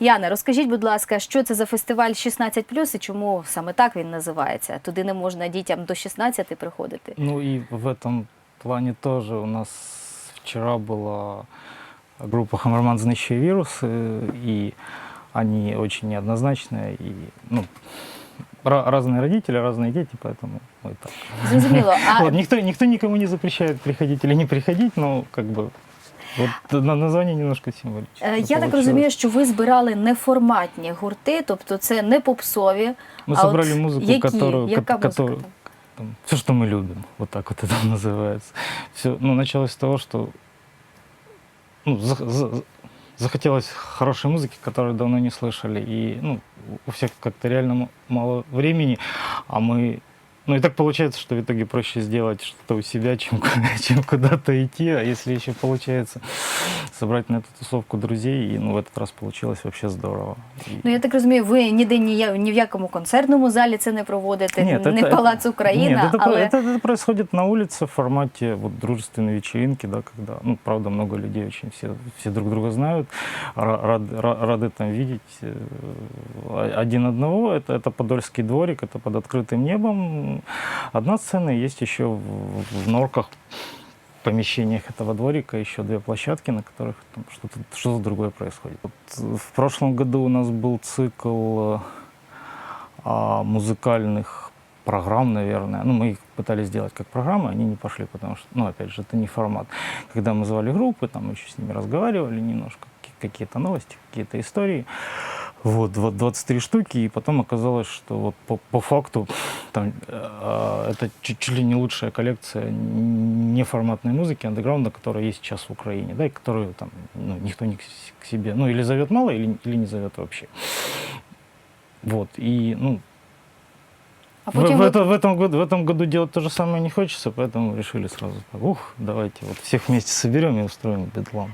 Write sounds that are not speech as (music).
Яна, розкажіть, будь ласка, що це за фестиваль 16+, і чому саме так він називається? Туди не можна дітям до 16 приходити. Ну и в этом плане тоже у нас вчера была группа Хамерман «Знающие вирусы», и они очень неоднозначные, и ну, ра- разные родители, разные дети, поэтому мы так. Зрозуміло. А (laughs) Вот, никто, никто никому не запрещает приходить или не приходить, но как бы вот на название немножко символическое. е, я так получилось. розумію, що ви збирали неформатні гурти, тобто це не попсові. Мы а собрали от музыку, які? которую, Яка ко- музика которую- там? все, что мы любим, вот так вот это (laughs) называется. Все, ну, началось с того, что ну, за- за- захотелось хорошей музыки, которую давно не слышали. И ну, у всех как-то реально м- мало времени, а мы... Ну и так получается, что в итоге проще сделать что-то у себя, чем, (laughs) чем куда-то идти. А если еще получается собрать на эту тусовку друзей, и ну, в этот раз получилось вообще здорово. И- Ну я так розумію, ви ніде ні, я- ні в якому концертному залі це не проводите, Нет, не это- Палац Україна, Нет, это, але это, это происходит на улице в формате вот, дружественной вечеринки, да, когда, ну, правда, много людей очень все, все друг друга знают, ра- рад- ра- рады там видеть э, один одного. Это, это Подольский дворик, это под открытым небом. Одна сцена, есть еще в, в норках помещениях этого дворика еще две площадки, на которых что-то что другое происходит. Вот в прошлом году у нас был цикл э, а, музыкальных программ, наверное. Ну, мы их пытались сделать как программы, они не пошли, потому что, ну, опять же, это не формат. Когда мы звали группы, там еще с ними разговаривали немножко, какие- какие-то новости, какие-то истории. Вот, вот 23 штуки, и потом оказалось, что вот по, по факту там, э, это чуть, чуть ли не лучшая коллекция неформатной музыки, андеграунда, которая есть сейчас в Украине, да, и которую там ну, никто не к себе, ну, или зовет мало, или, или не зовет вообще. Вот, и, ну, а в, потім в ви это- в этом году, в этом году делать то же самое не хочется, поэтому решили сразу, так, ух, давайте вот всех вместе соберем и устроим бедлам.